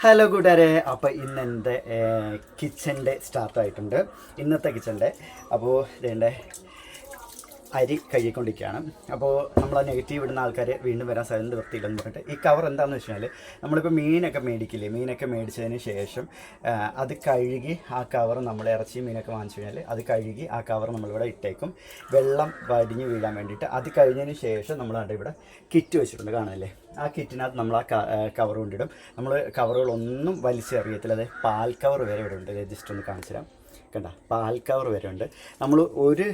Hello കൂട്ടുകാരെ അപ്പോൾ ഇന്ന് എന്റെ കിച്ചന്റെ സ്റ്റാർട്ടായിട്ടുണ്ട് ഇന്നത്തെ കിച്ചന്റെ അപ്പോൾ ഇതെന്റെ അരി കഴുകിക്കൊണ്ടിരിക്കുകയാണ്. അപ്പോൾ നമ്മൾ ആ നെഗറ്റീവ് ഇടുന്ന ആൾക്കാർ വീണ്ടും വരാൻ സാധ്യത വൃത്തിയില്ലെന്ന് പറഞ്ഞിട്ട് ഈ കവർ എന്താണെന്ന് വെച്ചാൽ നമ്മളിപ്പോൾ മീനൊക്കെ മേടിക്കില്ലേ? മീനൊക്കെ മേടിച്ചതിന് ശേഷം അത് കഴുകി ആ കവർ നമ്മൾ ഇറച്ചി മീനൊക്കെ വാങ്ങിച്ചു കഴിഞ്ഞാൽ അത് കഴുകി ആ കവർ നമ്മളിവിടെ ഇട്ടേക്കും. വെള്ളം വടിഞ്ഞ് വീഴാൻ വേണ്ടിയിട്ട് അത് കഴിഞ്ഞതിന് ശേഷം നമ്മൾ അവിടെ ഇവിടെ കിറ്റ് വെച്ചിട്ടുണ്ട്. കാണാനല്ലേ ആ കിറ്റിനകത്ത് നമ്മൾ ആ കവർ കൊണ്ടിടും. നമ്മൾ കവറുകളൊന്നും വലിച്ചെറിയത്തില്ല. അതായത് പാൽ കവർ വരെ ഇവിടെ ഉണ്ട്. ജസ്റ്റ് ഒന്ന് കാണിച്ചു തരാം കണ്ട പാൽ കവർ വരെ ഉണ്ട് നമ്മൾ ഒരു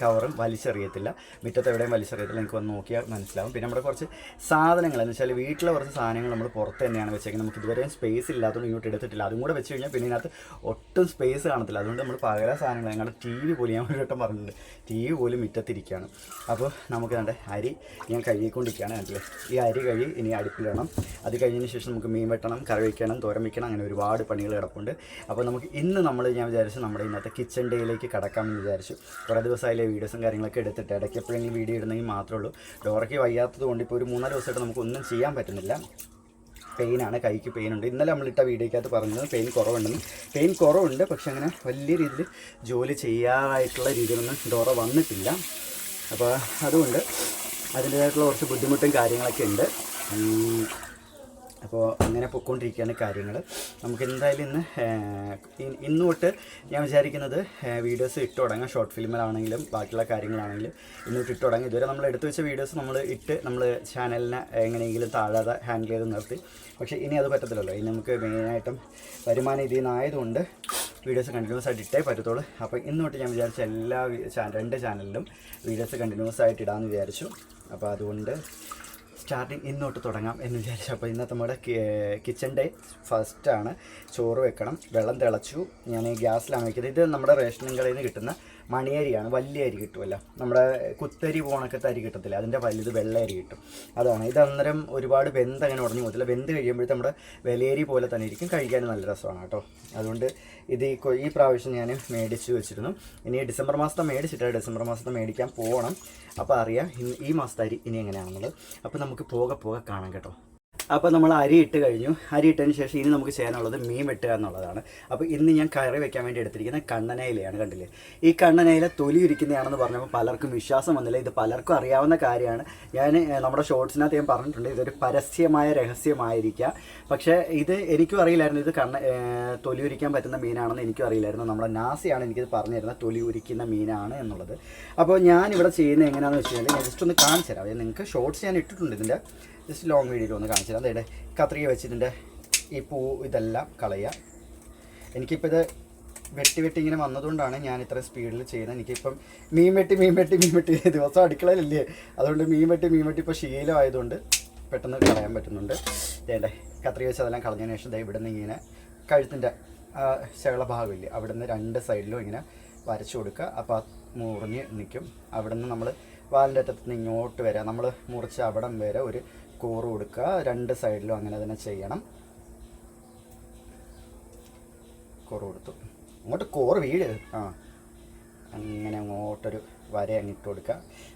കവറും വലിച്ചെറിയത്തില്ല. മുറ്റത്ത് എവിടെയും വലിച്ചെറിയത്തില്ല. എനിക്ക് വന്ന് നോക്കിയാൽ മനസ്സിലാവും. പിന്നെ നമ്മുടെ കുറച്ച് സാധനങ്ങൾ എന്ന് വെച്ചാൽ വീട്ടിലെ കുറച്ച് സാധനങ്ങൾ നമ്മൾ പുറത്ത് തന്നെയാണ് വെച്ചേക്കുന്നത്. നമുക്ക് ഇതുവരെയും സ്പേസ് ഇല്ലാത്തതുകൊണ്ട് ഇങ്ങോട്ട് എടുത്തിട്ടില്ല. അതും കൂടെ വെച്ച് കഴിഞ്ഞാൽ പിന്നെ ഇതിനകത്ത് ഒട്ടും സ്പേസ് കാണത്തില്ല. അതുകൊണ്ട് നമ്മൾ പകല സാധനങ്ങൾ ഞങ്ങളുടെ ടി വി പോലും ഞാൻ ഒരു വട്ടം പറഞ്ഞിട്ടുണ്ട്. ടി വി പോലും മുറ്റത്തിരിക്കുകയാണ്. അപ്പോൾ നമുക്ക് കണ്ടേ അരി ഞാൻ കഴുകിക്കൊണ്ടിരിക്കുകയാണ്. കണ്ടില്ലേ? ഈ അരി കഴുകി ഇനി അടുപ്പിലിടണം അത് കഴിഞ്ഞതിന് ശേഷം നമുക്ക് മീൻ വെട്ടണം കറി വയ്ക്കണം തോരൻ വയ്ക്കണം അങ്ങനെ ഒരുപാട് പണികൾ കിടപ്പുണ്ട്. അപ്പോൾ നമുക്ക് ഇന്ന് നമ്മൾ ഞാൻ വിചാരിച്ചു നമ്മുടെ ഇന്നത്തെ കിച്ചൺ ഡേയിലേക്ക് കടക്കാമെന്ന് വിചാരിച്ചു. കുറേ ദിവസമായില്ലേ വീഡിയോസും കാര്യങ്ങളൊക്കെ എടുത്തിട്ട് ഇടയ്ക്ക് എപ്പോഴെങ്കിലും വീഡിയോ ഇടുന്നെങ്കിൽ മാത്രമേ ഉള്ളൂ. ഡോറയ്ക്ക് വയ്യാത്തത് കൊണ്ട് ഇപ്പോൾ ഒരു മൂന്നാൽ ദിവസമായിട്ട് നമുക്കൊന്നും ചെയ്യാൻ പറ്റുന്നില്ല. പെയിനാണ് കൈക്ക് പെയിനുണ്ട് ഇന്നലെ നമ്മളിട്ട വീഡിയോക്കകത്ത് പറഞ്ഞത് പെയിൻ കുറവുണ്ടെന്ന്. പെയിൻ കുറവുണ്ട് പക്ഷെ അങ്ങനെ വലിയ രീതിയിൽ ജോലി ചെയ്യാറായിട്ടുള്ള രീതിയിലൊന്നും ഡോറ വന്നിട്ടില്ല. അപ്പോൾ അതുകൊണ്ട് അതിന്റേതായിട്ടുള്ള കുറച്ച് ബുദ്ധിമുട്ടും കാര്യങ്ങളൊക്കെ ഉണ്ട്. അപ്പോൾ അങ്ങനെ പൊയ്ക്കൊണ്ടിരിക്കുകയാണ് കാര്യങ്ങൾ നമുക്ക് എന്തായാലും ഇന്ന് ഇന്ന് തൊട്ട് ഞാൻ വിചാരിക്കുന്നത് വീഡിയോസ് ഇട്ട് തുടങ്ങാം. ഷോർട്ട് ഫിലിമിലാണെങ്കിലും ബാക്കിയുള്ള കാര്യങ്ങളാണെങ്കിലും ഇന്ന് തൊട്ട് ഇട്ട് തുടങ്ങി. ഇതുവരെ നമ്മൾ എടുത്തു വെച്ച വീഡിയോസ് നമ്മൾ ഇട്ട് നമ്മൾ ചാനലിനെ എങ്ങനെയെങ്കിലും താഴാതെ ഹാൻഡിൽ ചെയ്ത് നിർത്തി. പക്ഷേ ഇനി അത് പറ്റത്തില്ലല്ലോ. ഇനി നമുക്ക് മെയിനായിട്ടും വരുമാനം ഇതിൽ നിന്നായതുകൊണ്ട് വീഡിയോസ് കണ്ടിന്യൂസ് ആയിട്ട് ഇട്ടേ പറ്റത്തുള്ളൂ. അപ്പോൾ ഇന്ന് തൊട്ട് ഞാൻ വിചാരിച്ച എല്ലാ രണ്ട് ചാനലിലും വീഡിയോസ് കണ്ടിന്യൂസ് ആയിട്ട് ഇടാമെന്ന് വിചാരിച്ചു. അപ്പോൾ അതുകൊണ്ട് സ്റ്റാർട്ടിങ് ഇന്നോട്ട് തുടങ്ങാം എന്ന് വിചാരിച്ചു. അപ്പോൾ ഇന്നത്തെ നമ്മുടെ കിച്ചൺ ഡേ ഫസ്റ്റാണ് ചോറ് വെക്കണം വെള്ളം തിളച്ചു. ഞാൻ ഗ്യാസിലാണ് വെക്കുന്നത്. ഇത് നമ്മുടെ റേഷൻ കടയിൽ നിന്ന് കിട്ടുന്ന മണിയരിയാണ് വലിയ അരി കിട്ടുമല്ല. നമ്മുടെ കുത്തരി പോണക്കത്തെ അരി കിട്ടത്തില്ല അതിന്റെ വലുത് വെള്ള അരി കിട്ടും. അതാണ്. ഇത് അന്നേരം ഒരുപാട് വെന്ത് അങ്ങനെ ഉടഞ്ഞു പോകത്തില്ല. വെന്ത് കഴിയുമ്പോഴത്തെ നമ്മുടെ വിലയരി പോലെ തന്നെ ഇരിക്കും. കഴിക്കാൻ നല്ല രസമാണ് കേട്ടോ. അതുകൊണ്ട് ഇത് ഈ പ്രാവശ്യം ഞാൻ മേടിച്ച് വെച്ചിരുന്നു. ഇനി ഡിസംബർ മാസത്തെ മേടിച്ചിട്ട് ഡിസംബർ മാസത്തെ മേടിക്കാൻ പോകണം. അപ്പോൾ അറിയാം ഈ മാസത്തെ അരി ഇനി എങ്ങനെയാണെന്നുള്ളത്. അപ്പോൾ നമുക്ക് പോകെ പോകെ കാണാം കേട്ടോ. അപ്പോൾ നമ്മൾ അരി ഇട്ട് കഴിഞ്ഞു. അരി ഇട്ടതിന് ശേഷം ഇനി നമുക്ക് ചെയ്യാനുള്ളത് മീൻ വെട്ടുക എന്നുള്ളതാണ്. അപ്പോൾ ഇന്ന് ഞാൻ കറി വെക്കാൻ വേണ്ടി എടുത്തിരിക്കുന്ന കണ്ണനയിലയാണ് കണ്ടില്ലേ? ഈ കണ്ണനയില തൊലി ഇരിക്കുന്നതാണെന്ന് പറഞ്ഞപ്പോൾ പലർക്കും വിശ്വാസം വന്നില്ല. ഇത് പലർക്കും അറിയാവുന്ന കാര്യമാണ്. ഞാൻ നമ്മുടെ ഷോർട്സിനകത്ത് ഞാൻ പറഞ്ഞിട്ടുണ്ട്. ഇതൊരു പരസ്യമായ രഹസ്യമായിരിക്കാം. പക്ഷേ ഇത് എനിക്കും അറിയില്ലായിരുന്നു. ഇത് കണ്ണ തൊലി ഉരിക്കാൻ പറ്റുന്ന മീനാണെന്ന് എനിക്കും അറിയില്ലായിരുന്നു. നമ്മുടെ നാസിയാണ് എനിക്കിത് പറഞ്ഞു തരുന്നത്. തൊലി ഉരിക്കുന്ന മീനാണ് എന്നുള്ളത്. അപ്പോൾ ഞാനിവിടെ ചെയ്യുന്നത് എങ്ങനെയാണെന്ന് വെച്ച് കഴിഞ്ഞാൽ ഞാൻ ജസ്റ്റ് ഒന്ന് കാണിച്ചു തരാം നിങ്ങൾക്ക് ഷോർട്സ് ഞാൻ ഇട്ടിട്ടുണ്ട് ഇതിന്റെ. ജസ്റ്റ് ലോങ് വീഡിയോയിൽ ഒന്ന് കാണിച്ചു തരാം അതായത് കത്രിക വെച്ചിട്ട് ഈ പൂ ഇതെല്ലാം കളയുക. എനിക്കിപ്പോൾ ഇത് വെട്ടി വെട്ടി ഇങ്ങനെ വന്നതുകൊണ്ടാണ് ഞാൻ ഇത്ര സ്പീഡിൽ ചെയ്യുന്നത്. എനിക്കിപ്പം മീൻ വെട്ടി മീൻ വെട്ടി മീൻ വെട്ടി ദിവസം അടുക്കളയിലല്ലേ? അതുകൊണ്ട് മീൻ വെട്ടി മീൻ വെട്ടി ഇപ്പോൾ ശീലമായതുകൊണ്ട് പെട്ടെന്ന് കളയാൻ പറ്റുന്നുണ്ട്. വേണ്ടേ കത്രിക വെച്ച് അതെല്ലാം കളഞ്ഞതിന് ശേഷം ഇവിടെ നിന്ന് ഇങ്ങനെ കഴുത്തിന്റെ ശകള ഭാഗമില്ലേ? അവിടെ നിന്ന് രണ്ട് സൈഡിലും ഇങ്ങനെ വരച്ചു കൊടുക്കുക. അപ്പോൾ ആ മുറിഞ്ഞ് നിൽക്കും. അവിടെ നിന്ന് നമ്മൾ വാലിന്റെ അറ്റത്ത് നിന്ന് ഇങ്ങോട്ട് വരാം. നമ്മൾ മുറിച്ച് അവിടം വരെ ഒരു കൂറ് കൊടുക്കുക. രണ്ട് സൈഡിലും അങ്ങനെ തന്നെ ചെയ്യണം. കോർ കൊടുത്തു. അങ്ങോട്ട് കോർ വീട് ആ. അങ്ങനെ അങ്ങോട്ടൊരു വര അങ്ങിട്ട് കൊടുക്കുക.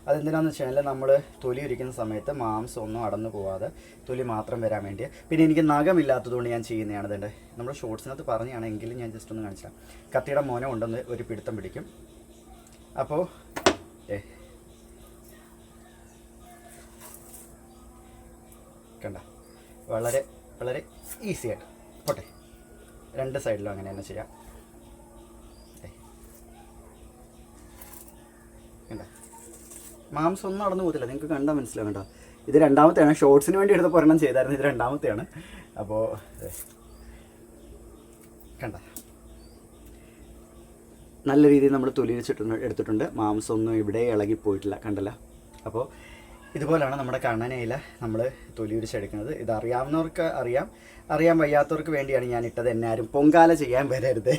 അതെന്തിനാന്ന് വെച്ച് കഴിഞ്ഞാൽ നമ്മൾ തൊലി ഉരിക്കുന്ന സമയത്ത് മാംസം ഒന്നും അടന്നു പോവാതെ തൊലി മാത്രം വരാൻ വേണ്ടി പിന്നെ എനിക്ക് നഖമില്ലാത്തതുകൊണ്ട് ഞാൻ ചെയ്യുന്നതാണ് ഇതുണ്ട്. നമ്മൾ ഷോർട്സിനകത്ത് പറഞ്ഞാണെങ്കിലും ഞാൻ ജസ്റ്റ് ഒന്ന് കാണിച്ചാൽ കത്തിയുടെ മോനം ഉണ്ടെന്ന് ഒരു പിടുത്തം പിടിക്കും. അപ്പോൾ ഏ കണ്ട. വളരെ വളരെ ഈസി ആയിട്ട്. പോട്ടെ. രണ്ട് സൈഡിലും അങ്ങനെ തന്നെ ചെയ്യാം. മാംസം ഒന്നും നടന്നു പോകത്തില്ല. നിങ്ങൾക്ക് കണ്ടാൽ മനസ്സിലാവും കേട്ടോ ഇത് രണ്ടാമത്തെയാണ്. ഷോർട്സിന് വേണ്ടി എടുത്ത ഒരെണ്ണം ചെയ്തായിരുന്നു. ഇത് രണ്ടാമത്തെയാണ്. അപ്പോൾ. കണ്ട. നല്ല രീതിയിൽ നമ്മൾ തൊലി വെച്ചിട്ടുണ്ട് എടുത്തിട്ടുണ്ട്. മാംസമൊന്നും ഇവിടെ ഇളകി പോയിട്ടില്ല കണ്ടല്ല? അപ്പോൾ ഇതുപോലെയാണ് നമ്മുടെ കണ്ണനയില നമ്മൾ തൊലി ഉരിച്ചെടുക്കുന്നത് ഇത് അറിയാവുന്നവർക്ക് അറിയാം. അറിയാൻ വയ്യാത്തവർക്ക് വേണ്ടിയാണ് ഞാൻ ഇട്ടത് എന്നെ ആരും പൊങ്കാല ചെയ്യാൻ വരരുത്.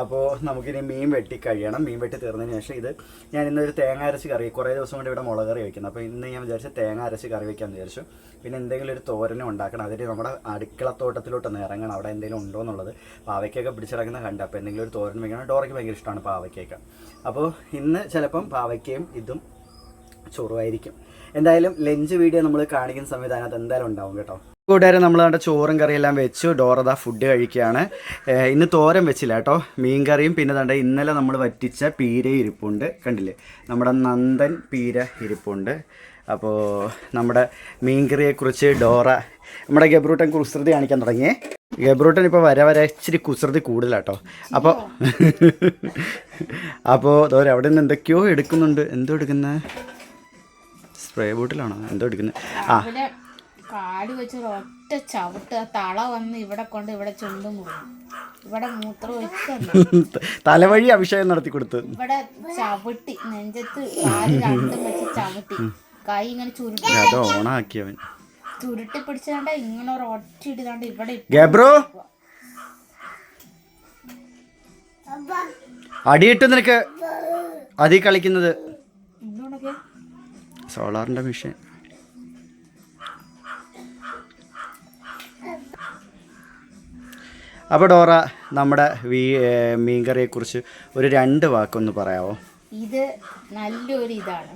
അപ്പോൾ നമുക്കിനി മീൻ വെട്ടി കഴിയണം. മീൻ വെട്ടി തീർന്നതിന് ശേഷം ഇത് ഞാൻ ഇന്നൊരു തേങ്ങ അരച്ച് കറി കുറേ ദിവസം കൊണ്ട് ഇവിടെ മുളക് കറി വയ്ക്കുന്നത് അപ്പോൾ ഇന്ന് ഞാൻ വിചാരിച്ചു തേങ്ങ അരച്ച് കറി വയ്ക്കാമെന്ന് വിചാരിച്ചു. പിന്നെ എന്തെങ്കിലും ഒരു തോരനും ഉണ്ടാക്കണം. അതിന് നമ്മുടെ അടുക്കളത്തോട്ടത്തിലോട്ടൊന്ന് ഇറങ്ങണം. അവിടെ എന്തെങ്കിലും ഉണ്ടോ എന്നുള്ളത് പാവയ്ക്കൊക്കെ പിടിച്ചിറങ്ങുന്ന കണ്ട്. അപ്പോൾ എന്തെങ്കിലും ഒരു തോരൻ വയ്ക്കണം ഡോറയ്ക്ക് ഭയങ്കര ഇഷ്ടമാണ് പാവയ്ക്കൊക്കെ. അപ്പോൾ ഇന്ന് ചിലപ്പം പാവയ്ക്കയും ഇതും ചോറുമായിരിക്കും. എന്തായാലും ലഞ്ച് വീഡിയോ നമ്മൾ കാണിക്കുന്ന സമയത്ത് അതിനകത്ത് എന്തായാലും ഉണ്ടാവും കേട്ടോ. കൂട്ടുകാരെ നമ്മൾ കണ്ട ചോറും കറിയെല്ലാം വെച്ചു. ഡോറത ഫുഡ് കഴിക്കുകയാണ്. ഇന്ന് തോരൻ വെച്ചില്ല കേട്ടോ. മീൻ കറിയും പിന്നെ തണ്ട ഇന്നലെ നമ്മൾ വറ്റിച്ച പീര ഇരിപ്പുണ്ട്. കണ്ടില്ലേ? നമ്മുടെ നന്ദൻ പീര ഇരിപ്പുണ്ട്. അപ്പോൾ നമ്മുടെ മീൻകറിയെക്കുറിച്ച് ഡോറ നമ്മുടെ ഗബ്രൂട്ടൻ കുസൃതി കാണിക്കാൻ തുടങ്ങിയേ. ഗബ്രൂട്ടൻ ഇപ്പോൾ വരെ വരെ ഇച്ചിരി കുസൃതി കൂടുതലാട്ടോ അപ്പോൾ അപ്പോൾ ദോര അവിടെ നിന്ന് എന്തൊക്കെയോ എടുക്കുന്നുണ്ട്. എന്തോ എടുക്കുന്നത് സ്പ്രേ ബോട്ടിലാണോ? എന്തോ എടുക്കുന്നത് ആ. കാട് വെച്ച് ഒറ്റ ചവിട്ട് തള വന്ന് ഇവിടെ കൊണ്ട് ഇവിടെ ചുണ്ടും മുറിഞ്ഞു ഇവിടെ മൂത്രം ഒഴിച്ചു തലവഴി അഭിഷേകം നടത്തി കൊടുത്ത്. ഇവിടെ ചവിട്ടി നെഞ്ചത്ത് കാൽ രണ്ടും വെച്ച് ചവിട്ടി. കൈ ഇങ്ങനെ ചുരുട്ടി. അത് ഓണാക്കിയവൻ ചുരുട്ടി പിടിച്ചാണ്ട് ഇങ്ങനെ ഒരു ഒറ്റ ഇടുതാണ്ട് ഇവിടെ ഗബ്രോ? അടിയിട്ട് നിനക്ക്. അതി കളിക്കുന്നത്. സോളാറിന്റെ മെഷീൻ. അപ്പോൾ ഡോറ നമ്മുടെ വീ മീൻകറിയെക്കുറിച്ച് ഒരു രണ്ട് വാക്കൊന്ന് പറയാവോ? ഇത് നല്ലൊരു ഇതാണ്.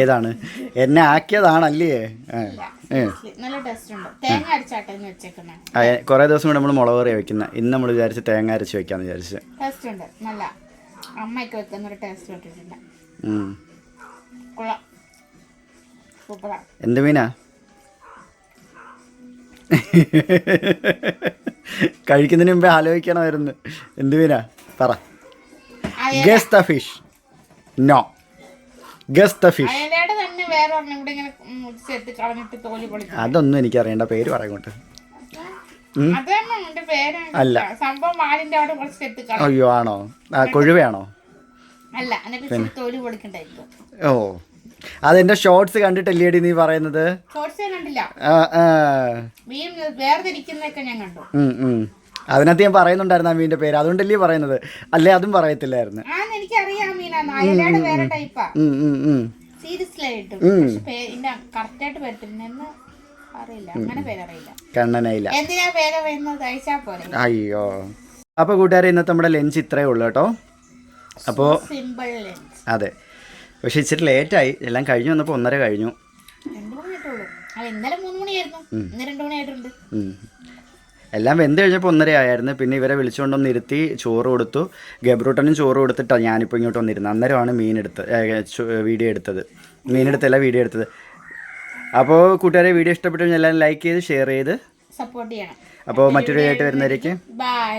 ഏതാണ്? എന്നെ ആക്കിയതാണല്ലേ? കുറെ ദിവസം കൂടെ നമ്മൾ മുളക് കറി വെക്കുന്ന. ഇന്ന് നമ്മൾ വിചാരിച്ച് തേങ്ങ അരച്ച് വെക്കാന്ന് വിചാരിച്ച്. ടേസ്റ്റ് ഉണ്ട്. നല്ല അമ്മയ്ക്ക് വെക്കുന്ന ഒരു ടേസ്റ്റ് കിട്ടിയിട്ടുണ്ട് എന്ത് മീനാ? കഴിക്കുന്നതിന് മുമ്പേ ആലോചിക്കണമായിരുന്നു. എന്ത് മീനാ? പറ. Guess the fish no guess the fish അതൊന്നും എനിക്ക് അറിയണ്ട പേര് പറയങ്ങോട്ട് തന്നെ അല്ല. അയ്യോ ആണോ? കൊഴുവയാണോ? ഓ. അതെന്റെ ഷോർട്സ് കണ്ടിട്ടല്ലേടി നീ പറയുന്നത്. അതിനകത്ത് ഞാൻ പറയുന്നുണ്ടായിരുന്നു ആ മീനിന്റെ പേര്. അതുകൊണ്ടല്ലേ പറയുന്നത്. അല്ലേ അതും പറയത്തില്ലായിരുന്നു. അയ്യോ. അപ്പൊ കൂട്ടുകാരെ ഇന്നത്തെ നമ്മുടെ ലഞ്ച് ഇത്രേ ഉള്ളു കേട്ടോ. അപ്പോ അതെ. പക്ഷെ ഇച്ചിരി ലേറ്റായി. എല്ലാം കഴിഞ്ഞു വന്നപ്പോൾ ഒന്നര കഴിഞ്ഞു. എല്ലാം വെന്ത് കഴിഞ്ഞപ്പോൾ ഒന്നര ആയിരുന്നു. പിന്നെ ഇവരെ വിളിച്ചുകൊണ്ടൊന്ന് ഇരുത്തി ചോറ് കൊടുത്തു. ഗബ്രൂട്ടനും ചോറ് കൊടുത്തിട്ടാണ് ഞാനിപ്പോൾ ഇങ്ങോട്ട് വന്നിരുന്നത്. അന്നേരമാണ് മീൻ എടുത്ത് വീഡിയോ എടുത്തത്. മീനെടുത്തല്ല വീഡിയോ എടുത്തത്. അപ്പോൾ കൂട്ടുകാരെ വീഡിയോ ഇഷ്ടപ്പെട്ടു കഴിഞ്ഞാൽ എല്ലാവരും ലൈക്ക് ചെയ്ത് ഷെയർ ചെയ്ത്. സപ്പോർട്ട് ചെയ്യണം. അപ്പോൾ മറ്റൊരു ആയിട്ട് വരുന്നവരേക്ക്. ബൈ